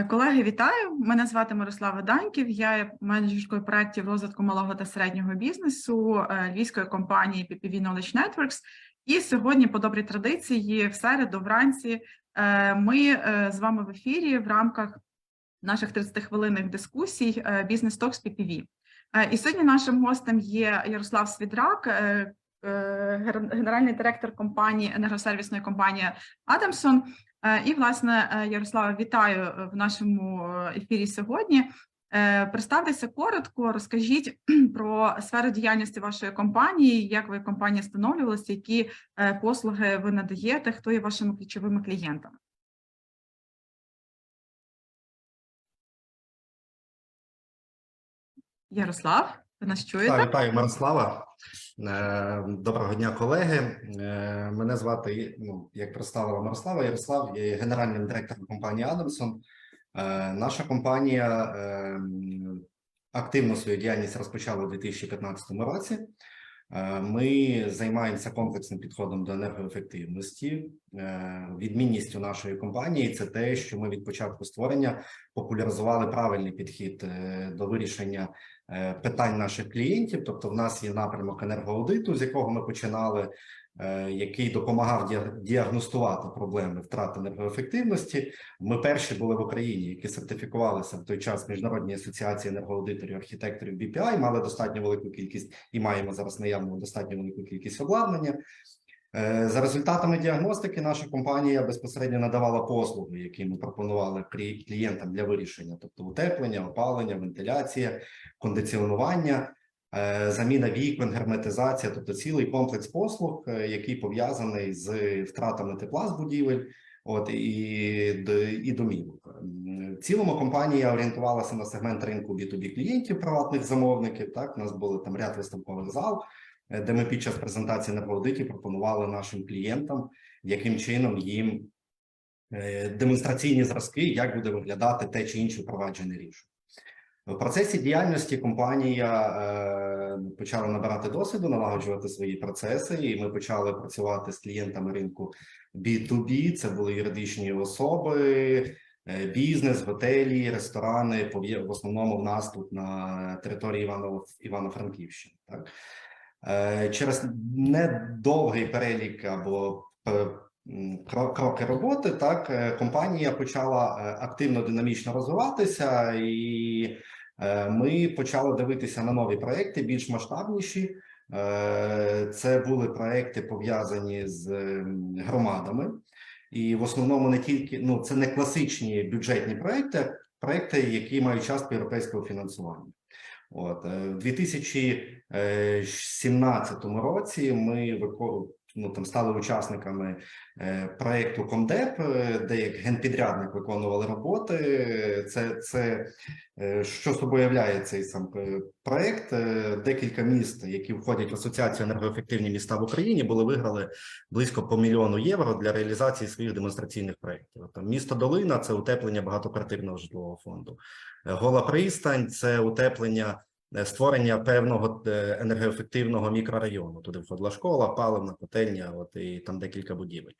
Е, Колеги, вітаю! Мене звати Мирослава Даньків. Я є менеджеркою проєктів розвитку малого та середнього бізнесу е, львівської компанії PPV Knowledge Networks. І сьогодні, по добрій традиції, в середу, вранці, е, ми з вами в ефірі в рамках наших 30-хвилинних дискусій Business Talks PPV. І сьогодні нашим гостем є Ярослав Свідрак, генеральний директор компанії енергосервісної компанії Адамсон. Е, І, власне, е, Ярослава, вітаю е, в нашому ефірі сьогодні. Представтеся коротко, розкажіть про сферу діяльності вашої компанії, як ви компанія встановлювалася, які послуги ви надаєте, хто є вашими ключовими клієнтами. Ярослав, ви нас чуєте? Вітаю, Мирослава. Е, Доброго дня, колеги. Е, Мене звати, ну, як представила Мирослава Ярослав, я є генеральним директором компанії Адамсон. Е, Наша компанія активно свою діяльність розпочала у 2015 році. Ми займаємося комплексним підходом до енергоефективності. Відмінністю нашої компанії це те, що ми від початку створення популяризували правильний підхід до вирішення питань наших клієнтів. Тобто, в нас є напрямок енергоаудиту, з якого ми починали, е, який допомагав діагностувати проблеми втрат енергоефективності. Ми перші були в Україні, які сертифікувалися в той час міжнародній асоціації енергоаудиторів архітекторів BPI, мали достатньо велику кількість і маємо зараз наявну достатньо велику кількість обладнання. Е, За результатами діагностики, наша компанія безпосередньо надавала послуги, які ми пропонували клієнтам для вирішення, тобто утеплення, опалення, вентиляція, кондиціонування, е, заміна вікон, герметизація, тобто цілий комплекс послуг, е, який пов'язаний з втратами тепла з будівель. От і, і домівок. В цілому компанія орієнтувалася на сегмент ринку B2B клієнтів, приватних замовників. Так, у нас були там ряд виставкових зал, де ми під час презентації на аудиті пропонували нашим клієнтам, яким чином їм е, демонстраційні зразки, як буде виглядати те чи інше впроваджене рішення. В процесі діяльності компанія е, почала набирати досвіду, налагоджувати свої процеси, і ми почали працювати з клієнтами ринку B2B. Це були юридичні особи, е, бізнес, готелі, ресторани. В основному в нас тут на території Івано- Івано-Франківщини. Е, через недовгий перелік або е, кроки роботи, так е, компанія почала е, активно динамічно розвиватися, і е, ми почали дивитися на нові проекти, більш масштабніші. Е, Це були проекти пов'язані з громадами, і в основному не тільки ну це не класичні бюджетні проекти, а проекти, які мають частку європейського фінансування. От е, в 2017 році ми ну, там стали учасниками е, проекту Комдеп, е, де як генпідрядник виконували роботи. Це, це е, що собою являє цей сам проект. Е, Декілька міст, які входять в асоціацію енергоефективні міста в Україні, були виграли близько по мільйону євро для реалізації своїх демонстраційних проєктів. Там місто Долина це утеплення багатоквартирного житлового фонду. Гола пристань це утеплення, створення певного е, енергоефективного мікрорайону. Туди входила школа, паливна котельня, от і там декілька будівель.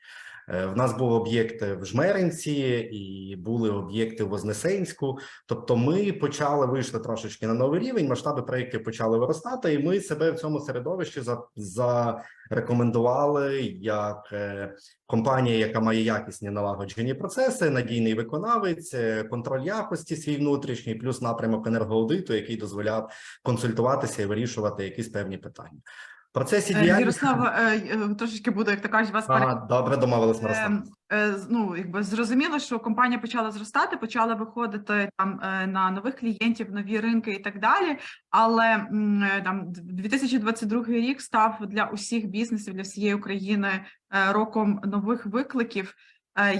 Е, В нас був об'єкт в Жмеринці і були об'єкти в Вознесенську. Тобто, ми почали вийшли трошечки на новий рівень. Масштаби проєктів почали виростати, і ми себе в цьому середовищі за, зарекомендували як е, компанія, яка має якісні налагоджені процеси, надійний виконавець, е, контроль якості свій внутрішній, плюс напрямок енергоаудиту, який дозволяв консультуватися і вирішувати якісь певні питання. Процесі Е, діяльності Ярослава, е, е, трошечки буду, як то кажуть, вас Ага, добре домовились, Мирослав. Ну, якби зрозуміло, що компанія почала зростати, почала виходити там на нових клієнтів, нові ринки і так далі. Але там 2022 рік став для усіх бізнесів, для всієї України роком нових викликів.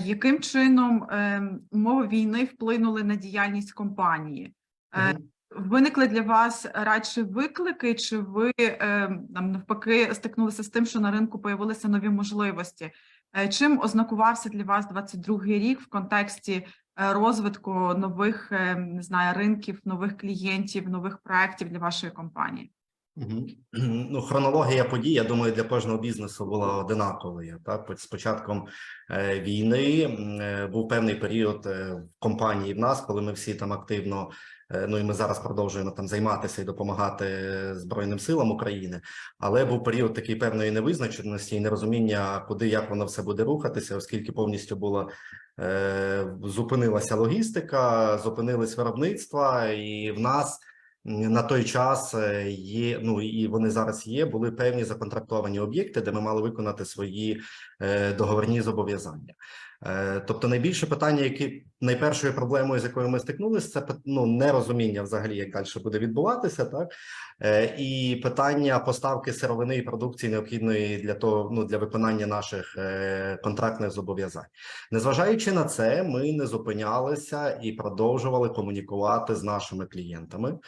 Яким чином ем, умови війни вплинули на діяльність компанії? Е, Мгм. Виникли для вас радше виклики, чи ви е, там навпаки стикнулися з тим, що на ринку появилися нові можливості? Е, Чим ознакувався для вас 22-й рік в контексті е, розвитку нових не знаю, ринків, нових клієнтів, нових проєктів для вашої компанії? Ну, хронологія подій, я думаю, для кожного бізнесу була одинаковою. Так, з початком війни був певний період в компанії в нас, коли ми всі там активно. Е, Ну і ми зараз продовжуємо там займатися і допомагати Збройним силам України. Але був період такий певної невизначеності і нерозуміння, куди як воно все буде рухатися, оскільки повністю була е, зупинилася логістика, зупинились виробництва, і в нас на той час е, є. Ну і вони зараз є. Були певні законтрактовані об'єкти, де ми мали виконати свої договірні зобов'язання. Е, Тобто, найбільше питання, які найпершою проблемою, з якою ми стикнулися, це ну, нерозуміння взагалі, як далі буде відбуватися, так Е, і питання поставки сировини і продукції необхідної для того, ну для виконання наших е, контрактних зобов'язань. Незважаючи на це, ми не зупинялися і продовжували комунікувати з нашими клієнтами.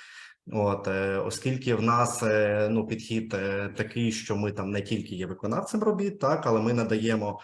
От, оскільки в нас ну підхід такий, що ми там не тільки є виконавцем робіт, так але ми надаємо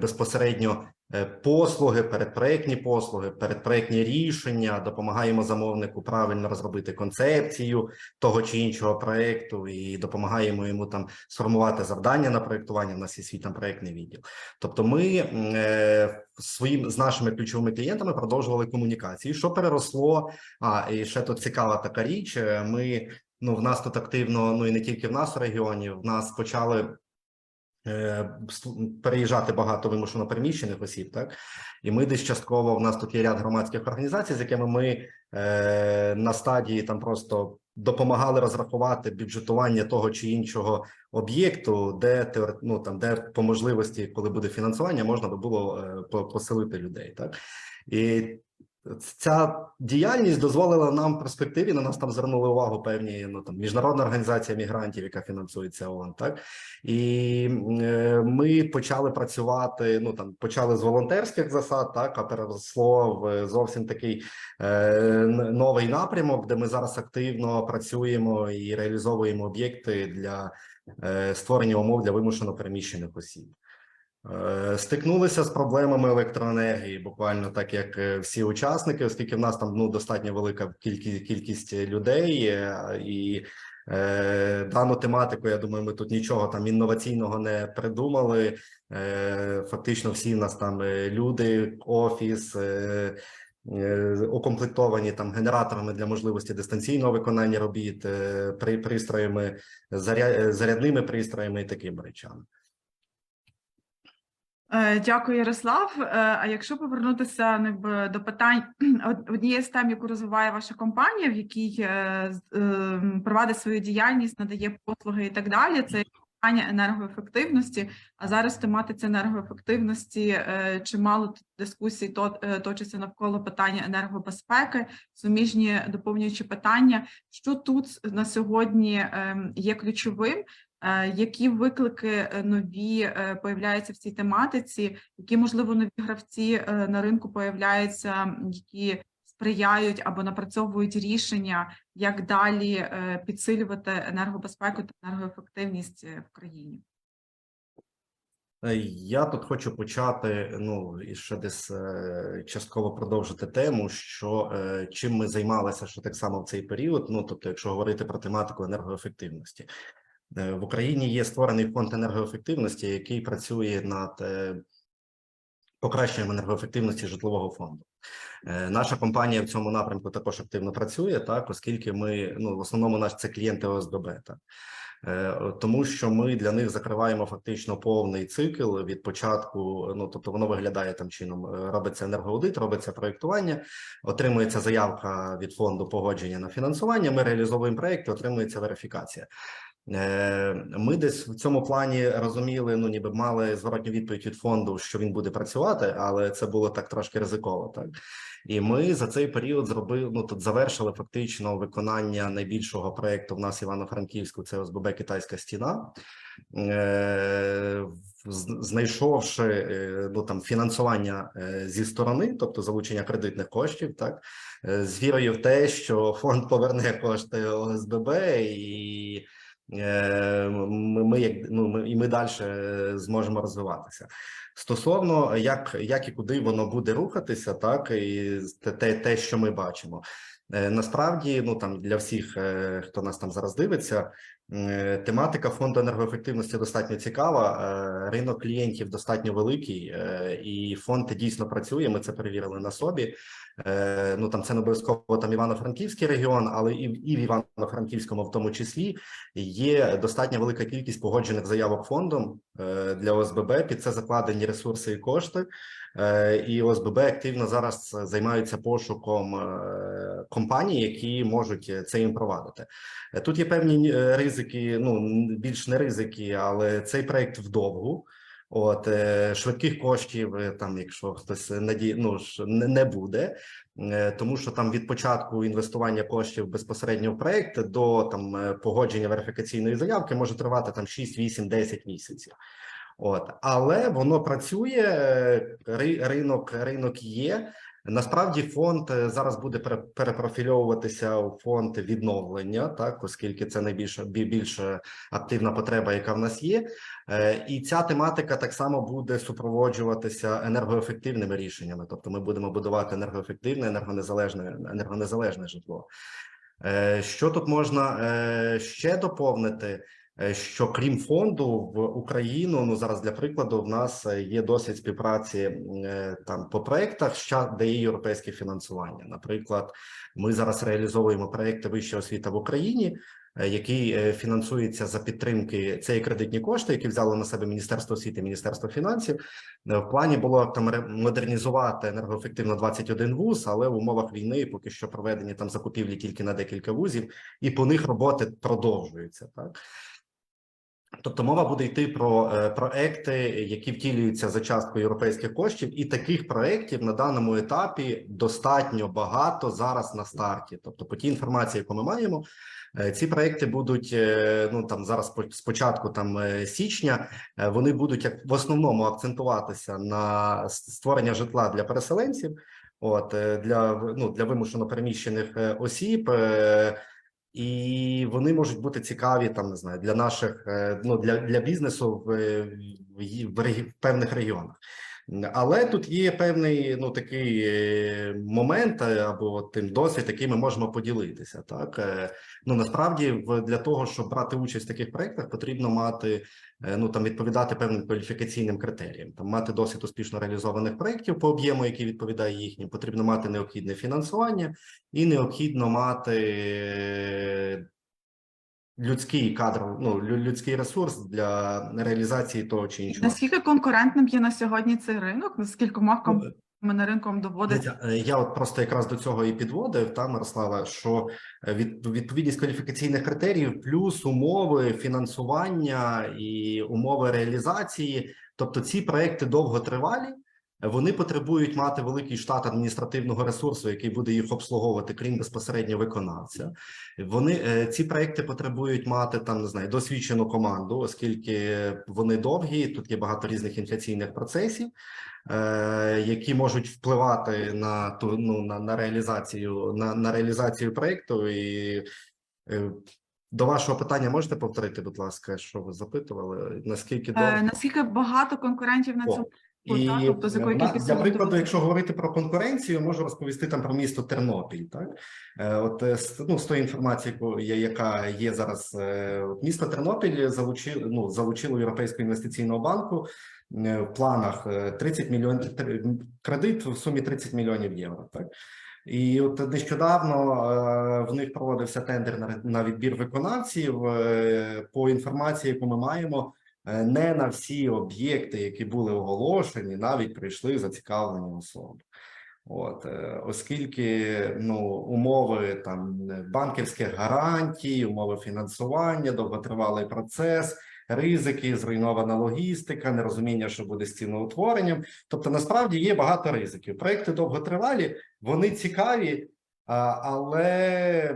безпосередньо е, послуги, передпроектні послуги, передпроектні рішення, допомагаємо замовнику правильно розробити концепцію того чи іншого проекту і допомагаємо йому там сформувати завдання на проектування. У нас є свій там проектний відділ. Тобто, ми е, своїм з нашими ключовими клієнтами продовжували комунікації, що переросло. А і ще тут цікава така річ. е, Ми ну в нас тут активно, ну і не тільки в нас в регіоні, в нас почали. Е, Переїжджати багато вимушено переміщених осіб, так і ми десь частково в нас тут є ряд громадських організацій, з якими ми е, на стадії там просто допомагали розрахувати бюджетування того чи іншого об'єкту, де ну, там, де по можливості, коли буде фінансування, можна би було е, поселити людей. Так і ця діяльність дозволила нам в перспективі. На нас там звернули увагу певні ну там міжнародна організація мігрантів, яка фінансується ООН, так і е, ми почали працювати. Ну там почали з волонтерських засад, так а переросло в зовсім такий е, новий напрямок, де ми зараз активно працюємо і реалізовуємо об'єкти для е, створення умов для вимушено переміщених осіб. Е, Стикнулися з проблемами електроенергії, буквально так як е, всі учасники, оскільки в нас там ну достатньо велика кількість кількість людей, е, і е, дану тематику, я думаю, ми тут нічого там інноваційного не придумали. Е, фактично, всі в нас там люди, офіс. Е, Укомплектовані там генераторами для можливості дистанційного виконання робіт, при пристроями, заря- зарядними пристроями і такими речами. Е, Дякую, Ярослав. Е, А якщо повернутися ну, якби, до питань од- однієї з тем, яку розвиває ваша компанія, в якій е, провадить свою діяльність, надає послуги і так далі, це питання енергоефективності. А зараз тематиці енергоефективності чимало дискусій то- точиться навколо питання енергобезпеки, суміжні доповнюючі питання. Що тут на сьогодні ем, є ключовим? Е, Які виклики е, нові е, появляються в цій тематиці? Які можливо нові гравці на ринку появляються, які сприяють або напрацьовують рішення, як далі підсилювати енергобезпеку та енергоефективність в країні? Я тут хочу почати. Ну і ще десь частково продовжити тему, що чим ми займалися ще так само в цей період. Ну тобто, якщо говорити про тематику енергоефективності, в Україні є створений фонд енергоефективності, який працює над е, покращенням енергоефективності житлового фонду. Е, Наша компанія в цьому напрямку також активно працює, так оскільки ми ну в основному наш це клієнти ОСББ, так. Е, Тому що ми для них закриваємо фактично повний цикл від початку. Ну тобто воно виглядає там чином: Е, робиться енергоаудит, робиться проєктування, отримується заявка від фонду погодження на фінансування. Ми реалізовуємо проєкт, отримується верифікація. Е, Ми десь в цьому плані розуміли, ну ніби мали зворотню відповідь від фонду, що він буде працювати, але це було так трошки ризиково. Так і ми за цей період зробили ну тут завершили фактично виконання найбільшого проекту в нас Івано-Франківську. Це ОСББ Китайська стіна. Е, Знайшовши е, ну там фінансування зі сторони, тобто залучення кредитних коштів, так з вірою в те, що фонд поверне кошти ОСББ і ми, ми як ну ми і ми далі зможемо розвиватися. Стосовно як, як і куди воно буде рухатися, так і те, те, що ми бачимо. Е, Насправді, ну там для всіх, е, хто нас там зараз дивиться, е, тематика фонду енергоефективності достатньо цікава. е, Ринок клієнтів достатньо великий, е, і фонд дійсно працює. Ми це перевірили на собі. Е, Ну там це не обов'язково там Івано-Франківський регіон, але і, і в Івано-Франківському, в тому числі, є достатньо велика кількість погоджених заявок фондом е, для ОСББ. Під це закладені ресурси і кошти. Е, І ОСББ активно зараз займаються пошуком е, компаній, які можуть це їм провадити. Е, Тут є певні е, ризики, ну більш не ризики, але цей проект вдовгу. От е, швидких коштів, е, там, якщо хтось наді... ну, не, буде, е, тому що там від початку інвестування коштів безпосередньо в проект до там погодження верифікаційної заявки може тривати там 6, 8, 10 місяців. От, але воно працює, ри- ринок, ринок є. Насправді фонд е, зараз буде пере- перепрофільовуватися у фонд відновлення, так оскільки це найбільша більш активна потреба, яка в нас є. Е, І ця тематика так само буде супроводжуватися енергоефективними рішеннями. Тобто, ми будемо будувати енергоефективне, енергонезалежне, енергонезалежне житло. Е, Що тут можна ще доповнити? Е, Що крім фонду в Україну, ну зараз для прикладу, в нас е, є досвід співпраці е, там по проектах, що де є європейське фінансування. Наприклад, ми зараз реалізовуємо проекти вища освіта в Україні, який фінансується за підтримки. Це є кредитні кошти, які взяло на себе Міністерство освіти, Міністерство фінансів. В плані було там модернізувати енергоефективно 21 вуз, але в умовах війни поки що проведені там закупівлі тільки на декілька вузів, і по них роботи продовжуються. Так тобто мова буде йти про е, проекти, які втілюються за часткою європейських коштів, і таких проєктів на даному етапі достатньо багато зараз на старті. Тобто, по тій інформації, яку ми маємо. е, Ці проекти будуть е, ну там зараз по- спочатку там січня. Вони будуть як в основному акцентуватися на створення житла для переселенців, от для ну для вимушено переміщених осіб. Е, І вони можуть бути цікаві там, не знаю, для наших е, ну для, для бізнесу в, в, в, в певних регіонах. Але тут є певний ну такий е, момент е, або тим досвід, який ми можемо поділитися. Так Е, ну насправді, для того, щоб брати участь в таких проектах, потрібно мати ну там відповідати певним кваліфікаційним критеріям. Там мати досвід успішно реалізованих проєктів по об'єму, який відповідає їхнім. Потрібно мати необхідне фінансування і необхідно мати людський кадр, ну лю- людський ресурс для реалізації того чи іншого. Наскільки конкурентним є на сьогодні цей ринок? Наскільки Ну, компаніями на ринком доводиться? Дивіться, е, Я от просто якраз до цього і підводив, та Мирослава, що е, від, відповідність кваліфікаційних критеріїв, плюс умови фінансування і умови реалізації, тобто ці проекти довготривалі. Вони потребують мати великий штат адміністративного ресурсу, який буде їх обслуговувати, крім безпосередньо виконавця. Вони е, ці проекти потребують мати там не знаю досвідчену команду, оскільки вони довгі. Тут є багато різних інфляційних процесів е, які можуть впливати на ту ну на, на реалізацію на, на реалізацію проекту. І е, до вашого питання можете повторити, будь ласка, що ви запитували? Наскільки довго? Наскільки багато конкурентів на цьому І тобто з якою на- для прикладу, якщо говорити про конкуренцію, можу розповісти там про місто Тернопіль. Так Е, от е, з- ну, з тої інформації, яка є зараз, е, місто Тернопіль залучило ну залучило Європейського інвестиційного банку в планах е, 30 мільйонів кредит в сумі 30 мільйонів євро. Так і от нещодавно в них проводився тендер на, відбір виконавців. По інформації, яку ми маємо, не на всі об'єкти, які були оголошені, навіть прийшли зацікавлені особи. От, е, оскільки ну умови там е, банківських гарантій, умови фінансування, довготривалий процес, ризики, зруйнована логістика, нерозуміння, що буде з ціноутворенням. Тобто, насправді є багато ризиків. Проекти довготривалі, вони цікаві, Але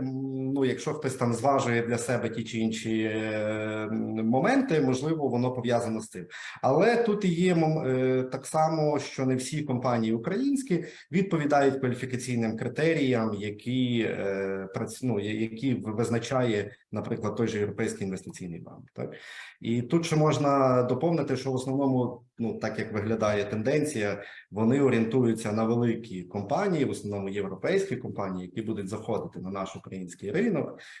ну, якщо хтось там зважує для себе ті чи інші е, моменти, можливо, воно пов'язано з цим. Але тут і є е, так само, що не всі компанії українські відповідають кваліфікаційним критеріям, які е, ну, які визначає, наприклад, той же Європейський інвестиційний банк. Так і тут ще можна доповнити, що в основному, ну так як виглядає тенденція, вони орієнтуються на великі компанії, в основному європейські компанії, які будуть заходити на наш український ринок,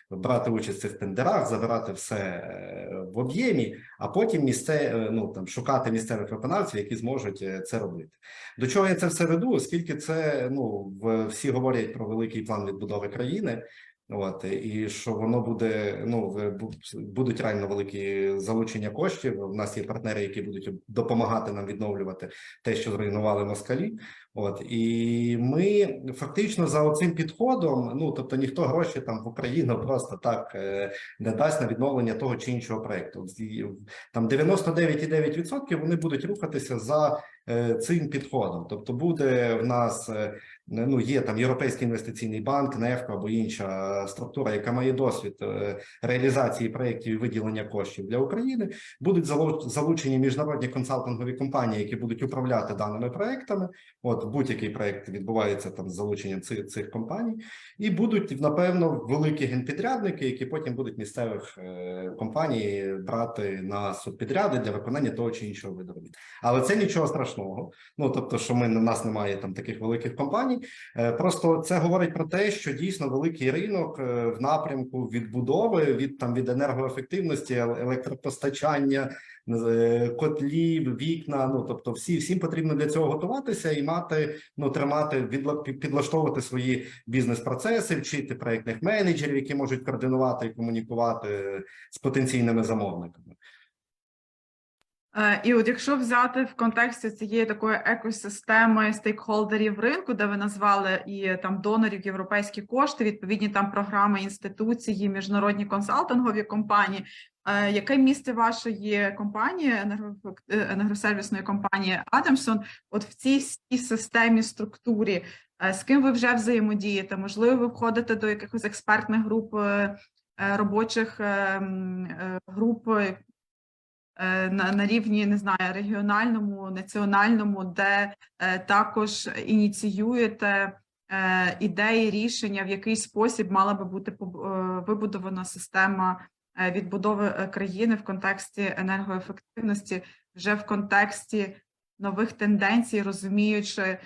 брати участь в цих тендерах, забирати все е, в об'ємі, а потім місце, е, ну там шукати місцевих виконавців, які зможуть е, це робити. До чого я це все веду? Оскільки це ну всі говорять про великий план відбудови країни. От і що воно буде ну будуть реально великі залучення коштів. У нас є партнери, які будуть допомагати нам відновлювати те, що зруйнували москалі. От і ми фактично за оцим підходом, ну тобто ніхто гроші там в Україну просто так е, не дасть на відновлення того чи іншого проекту. Там 99,9% вони будуть рухатися за е, цим підходом. Тобто, буде в нас е, ну є там Європейський інвестиційний банк, НЕФКО або інша структура, яка має досвід е, реалізації проєктів і виділення коштів для України. Будуть залу- залучені міжнародні консалтингові компанії, які будуть управляти даними проектами. От будь-який проект відбувається там з залученням цих, цих компаній, і будуть напевно великі генпідрядники, які потім будуть місцевих е, компаній брати на субпідряди для виконання того чи іншого виду робіт. Але це нічого страшного. Ну тобто, що ми у нас немає там таких великих компаній. Е, Просто це говорить про те, що дійсно великий ринок е, в напрямку відбудови від там від енергоефективності, електропостачання, е, котлів, вікна. Ну тобто, всі всім потрібно для цього готуватися і мати ну тримати підлаштовувати свої бізнес-процеси, вчити проектних менеджерів, які можуть координувати і комунікувати з потенційними замовниками. Е, І от якщо взяти в контексті цієї такої екосистеми стейкхолдерів ринку, де ви назвали і там донорів європейські кошти, відповідні там програми, інституції, міжнародні консалтингові компанії, е, яке місце вашої компанії, енергосервісної компанії Адамсон, от в цій системі структурі, Е, з ким ви вже взаємодієте? Можливо, ви входите до якихось експертних груп, робочих е, м, е, груп, на, на рівні не знаю регіональному, національному, де е, також ініціюєте е, ідеї рішення, в який спосіб мала би бути е, вибудована система е, відбудови е, країни в контексті енергоефективності, вже в контексті нових тенденцій, розуміючи.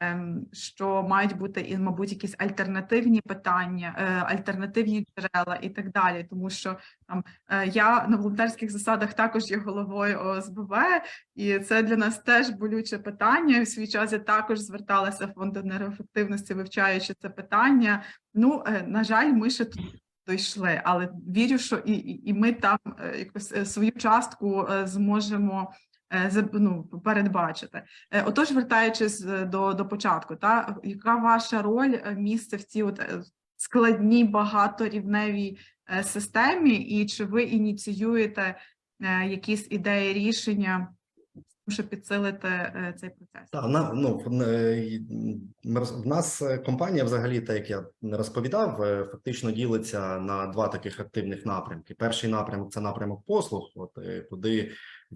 Ем, Що мають бути і, мабуть, якісь альтернативні питання, е, альтернативні джерела і так далі, тому що там Е, Я на волонтерських засадах також є головою ОСББ, і це для нас теж болюче питання. В свій час я також зверталася в фонд енергоефективності, вивчаючи це питання. Ну, е, на жаль, ми ще тут дійшли, але вірю, що і, і ми там якось свою частку зможемо. Е, Ну, передбачити. Е, Отож, вертаючись е, до, до початку, та яка ваша роль місце в цій от складній багаторівневій системі, і чи ви ініціюєте якісь ідеї рішення, щоб підсилити цей процес? Так, на ну в- нас компанія, взагалі, так як я розповідав, фактично ділиться на два таких активних напрямки. Перший напрямок це напрямок послуг, от куди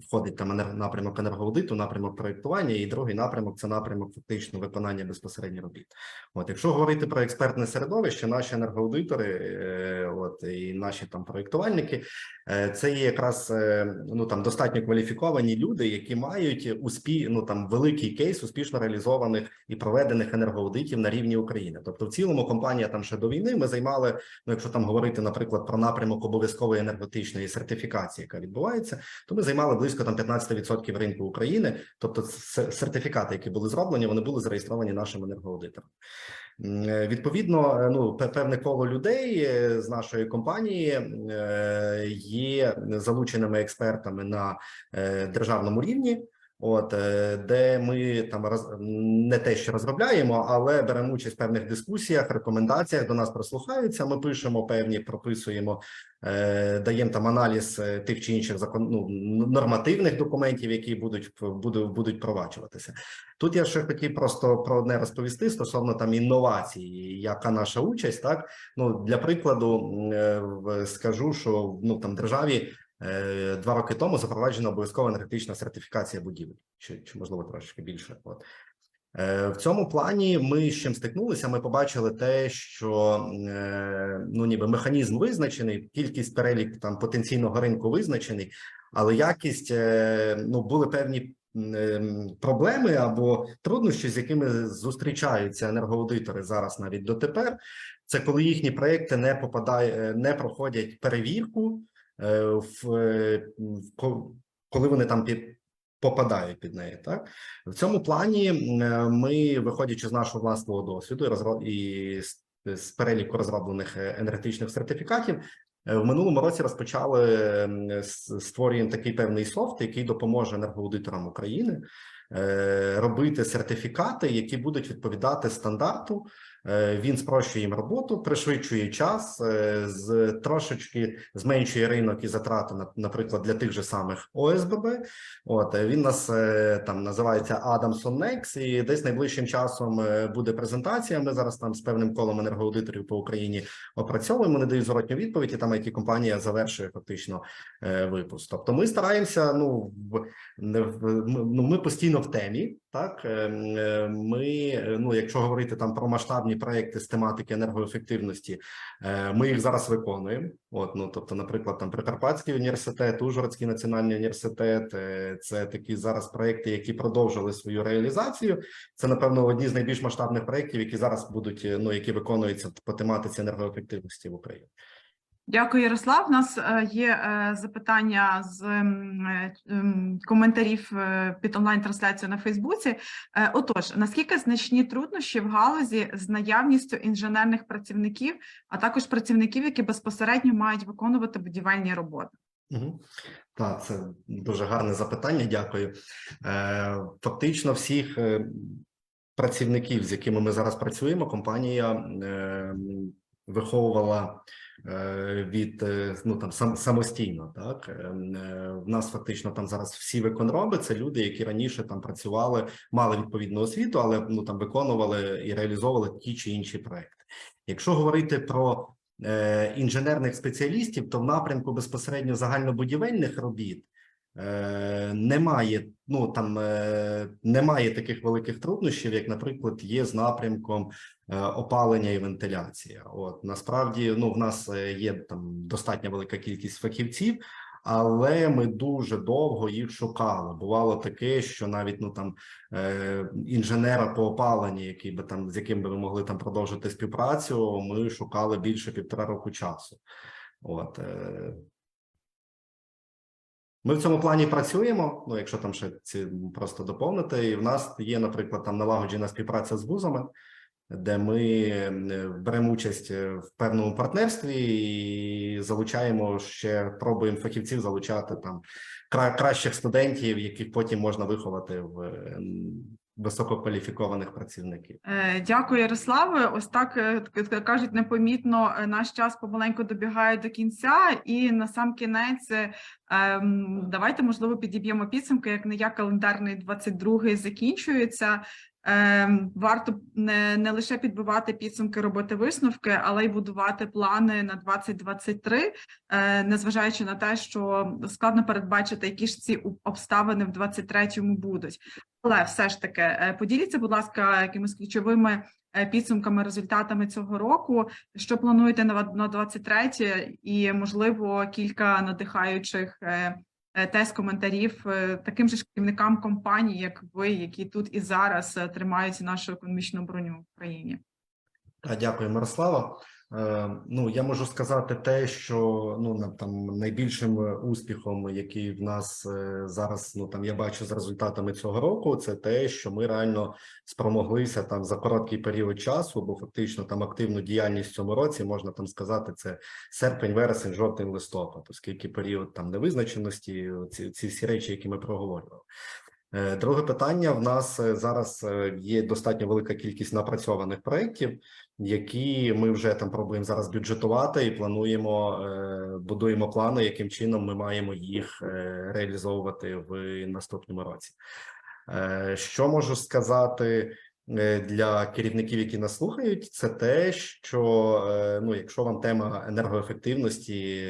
входить там напрямок енергоаудиту, напрямок проєктування, і другий напрямок це напрямок фактично виконання безпосередньо робіт. От, якщо говорити про експертне середовище, наші енергоаудитори, е, от і наші там проєктувальники, е, це є якраз е, ну там достатньо кваліфіковані люди, які мають успі, ну там великий кейс успішно реалізованих і проведених енергоаудитів на рівні України. Тобто, в цілому компанія там ще до війни ми займали. Ну, якщо там говорити, наприклад, про напрямок обов'язкової енергетичної сертифікації, яка відбувається, то ми займали близько там 15% ринку України. Тобто, сертифікати, які були зроблені, вони були зареєстровані нашим енергоаудитором. Е, Відповідно, е, ну певне коло людей е, з нашої компанії є залученими експертами на державному рівні. От е, де ми там роз... не те, що розробляємо, але беремо участь в певних дискусіях, рекомендаціях до нас прислухаються. Ми пишемо певні, прописуємо, е, даємо там аналіз е, тих чи інших закон ну, нормативних документів, які будуть будуть, будуть проваджуватися. Тут я ще хотів просто про одне розповісти стосовно там інновацій, яка наша участь, так ну для прикладу е, скажу, що ну там державі. Е, Два роки тому запроваджена обов'язкова енергетична сертифікація будівель, чи, чи можливо трошки більше. От Е, в цьому плані ми з чим стикнулися. Ми побачили те, що е, ну ніби механізм визначений, кількість перелік там потенційного ринку визначений, але якість ну були певні проблеми або труднощі, з якими зустрічаються енергоаудитори зараз навіть дотепер. Це коли їхні проекти не попадає, не проходять перевірку е, в коли вони там під попадають під неї. Так в цьому плані е, ми, виходячи з нашого власного досвіду і розро- і з, переліку розроблених е, енергетичних сертифікатів. В минулому році розпочали створюємо такий певний софт, який допоможе енергоаудиторам України робити сертифікати, які будуть відповідати стандарту. Е, Він спрощує їм роботу, пришвидшує час, е, з трошечки зменшує ринок і затрати, на- наприклад, для тих же самих ОСББ. От е, він нас там називається Adamson Next, і десь найближчим часом буде презентація. Ми зараз там з певним колом енергоаудиторів по Україні опрацьовуємо. Вони дають зворотню відповідь, і там it компанія завершує фактично випуск. Тобто, ми стараємося. Ну в не в ну, ми постійно в темі. Так Е, е, ми, е, ну якщо говорити там про масштабні проекти з тематики енергоефективності, ми їх зараз виконуємо. От ну тобто, наприклад, там Прикарпатський університет, Ужгородський національний університет. Це такі зараз проекти, які продовжили свою реалізацію. Це напевно одні з найбільш масштабних проєктів, які зараз будуть ну які виконуються по тематиці енергоефективності в Україні. Дякую, Ярослав. У нас е, є е, запитання з е, коментарів під онлайн-трансляцією на Фейсбуці. Отож, наскільки значні труднощі в галузі з наявністю інженерних працівників, а також працівників, які безпосередньо мають виконувати будівельні роботи? Угу. Так, це дуже гарне запитання. Дякую. Фактично, всіх працівників, з якими ми зараз працюємо, компанія виховувала е, від е, ну там сам самостійно. Так Е, в нас фактично там зараз всі виконроби це люди, які раніше там працювали, мали відповідну освіту, але ну там виконували і реалізовували ті чи інші проекти. Якщо говорити про інженерних спеціалістів, то в напрямку безпосередньо загальнобудівельних робіт немає. Ну там е, немає таких великих труднощів, як, наприклад, є з напрямком е, опалення і вентиляція. От насправді, ну в нас е, є там достатньо велика кількість фахівців. Але ми дуже довго їх шукали. Бувало таке, що навіть ну там е, інженера по опаленні, який би там з яким би ми могли там продовжити співпрацю, ми шукали більше півтора року часу. От е, ми в цьому плані працюємо. Ну, якщо там ще ці просто доповнити, і в нас є, наприклад, там налагоджена співпраця з вузами, де ми е, беремо участь е, в певному партнерстві і залучаємо ще пробуємо фахівців залучати там кра- кращих студентів, яких потім можна виховати в висококваліфікованих працівників. Е, Дякую, Ярославе. Ось так е, кажуть, непомітно е, наш час помаленьку добігає до кінця, і на сам кінець е, ем, давайте можливо підіб'ємо підсумки, як не я календарний 22-й закінчується. Ем, Варто не, не лише підбивати підсумки, робити висновки, але й будувати плани на 2023, е, незважаючи на те, що складно передбачити, які ж ці обставини в 23-му будуть. Але все ж таки, е, поділіться, будь ласка, якимись ключовими е, підсумками, результатами цього року. Що плануєте на ва- на 23 і, можливо, кілька надихаючих тест коментарів е, таким же ж керівникам компаній, як ви, які тут і зараз тримаються тримають нашу економічну броню в країні. Дякую, Мирослава. Е, ну я можу сказати те, що ну там найбільшим е, успіхом, який в нас е, зараз, ну там я бачу з результатами цього року, це те, що ми реально спромоглися там за короткий період часу, бо фактично там активну діяльність в цьому році можна там сказати, це серпень, вересень, жовтень, листопад, оскільки період там невизначеності, ці, ці всі речі, які ми проговорювали. Друге питання: в нас зараз є достатньо велика кількість напрацьованих проєктів, які ми вже там пробуємо зараз бюджетувати і плануємо, е, будуємо плани, яким чином ми маємо їх е, реалізовувати в наступному році. Е, Що можу сказати для керівників, які нас слухають, це те, що ну, якщо вам тема енергоефективності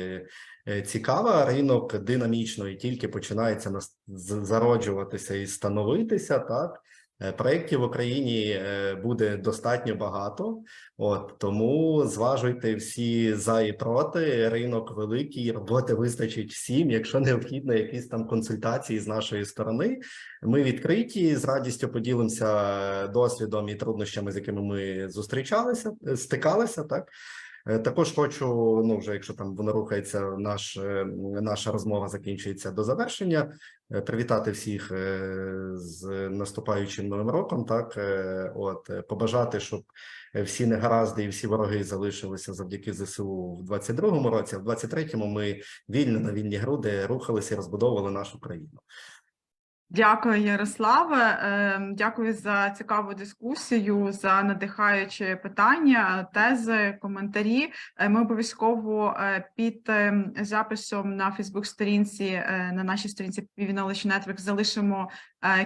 цікава, ринок динамічно і тільки починається зароджуватися і становитися, так. Е, Проєктів в Україні е, буде достатньо багато, от тому зважуйте всі за і проти. Ринок великий, роботи вистачить всім. Якщо необхідно, якісь там консультації з нашої сторони, ми відкриті з радістю поділимося досвідом і труднощами, з якими ми зустрічалися, е, стикалися. Так Е, також хочу, ну вже якщо там воно рухається, наш е, наша розмова закінчується до завершення. е, Привітати всіх е, з наступаючим новим роком. Так, е, от е, побажати, щоб всі негаразди і всі вороги залишилися завдяки ЗСУ в 22-му році. А в 23-му ми вільно на вільні груди рухалися і розбудовували нашу країну. Дякую, Ярославе. Ем, Дякую за цікаву дискусію, за надихаючі питання, тези, коментарі. Е, Ми обов'язково е, під ем, записом на Фейсбук-сторінці е, на нашій сторінці Knowledge Network залишимо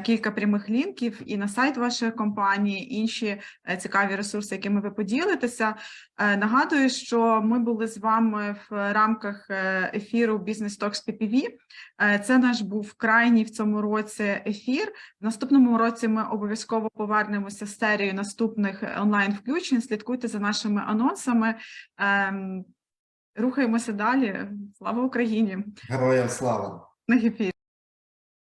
кілька прямих лінків і на сайт вашої компанії, інші е, цікаві ресурси, якими ви поділитеся. Е, Нагадую, що ми були з вами в рамках е, ефіру Business Talks PPV. Е, Це наш був крайній в цьому році ефір. В наступному році ми обов'язково повернемося з серією наступних онлайн включень. Слідкуйте за нашими анонсами. Ем, Рухаємося далі. Слава Україні! Героям слава! На ефірі.